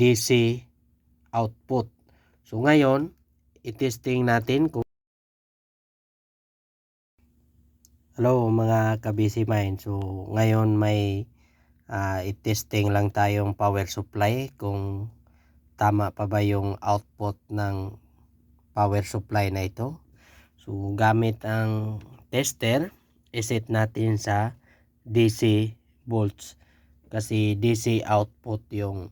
DC output. So ngayon, itesting natin kung Hello mga kabisi mind. So ngayon may uh, itesting lang tayong power supply kung tama pa ba yung output ng power supply na ito. So gamit ang tester, iset natin sa DC volts kasi DC output yung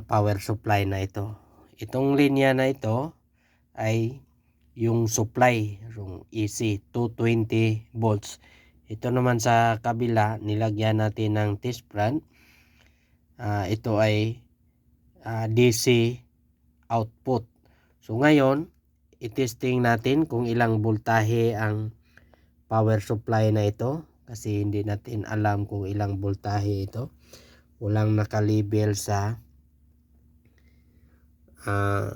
power supply na ito. Itong linya na ito ay yung supply, yung AC 220 volts. Ito naman sa kabila, nilagyan natin ng test brand. Uh, ito ay uh, DC output. So ngayon, itesting natin kung ilang voltahe ang power supply na ito kasi hindi natin alam kung ilang voltahe ito. Walang nakalabel sa uh,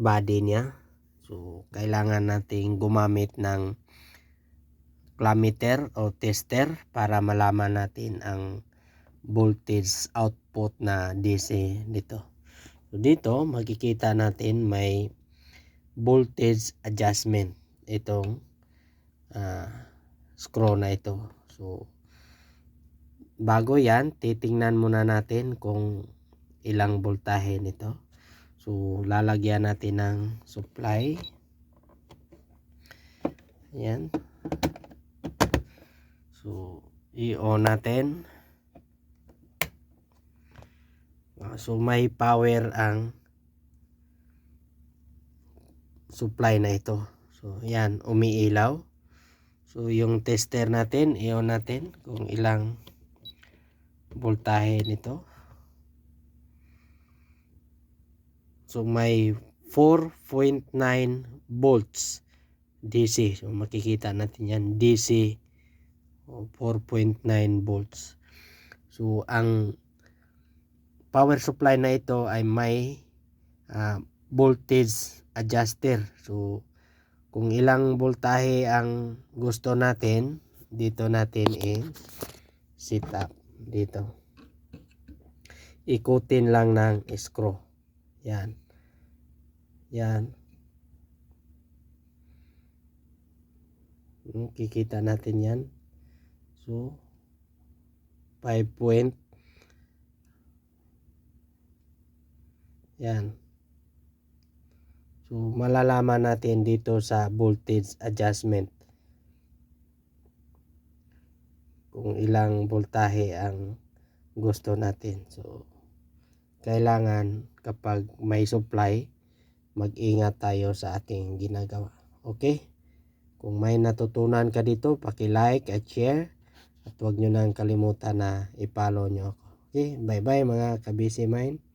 body niya. So, kailangan nating gumamit ng clammeter o tester para malaman natin ang voltage output na DC dito. So, dito makikita natin may voltage adjustment itong uh, screw na ito. So, bago yan, titingnan muna natin kung ilang voltahe nito. So, lalagyan natin ng supply. Ayan. So, i-on natin. Ah, so, may power ang supply na ito. So, yan, umiilaw. So, yung tester natin, i-on natin kung ilang voltahe nito. So may 4.9 volts DC. So makikita natin yan DC 4.9 volts. So ang power supply na ito ay may uh, voltage adjuster. So kung ilang voltahe ang gusto natin, dito natin i set up dito. Ikutin lang ng screw. Yan. Yan. Hmm, kikita natin yan. So, 5 point. Yan. So, malalaman natin dito sa voltage adjustment kung ilang voltahe ang gusto natin. So, kailangan kapag may supply, mag-ingat tayo sa ating ginagawa. Okay? Kung may natutunan ka dito, paki-like at share. At huwag nyo nang kalimutan na i-follow nyo ako. Okay? Bye-bye mga kabisi mind.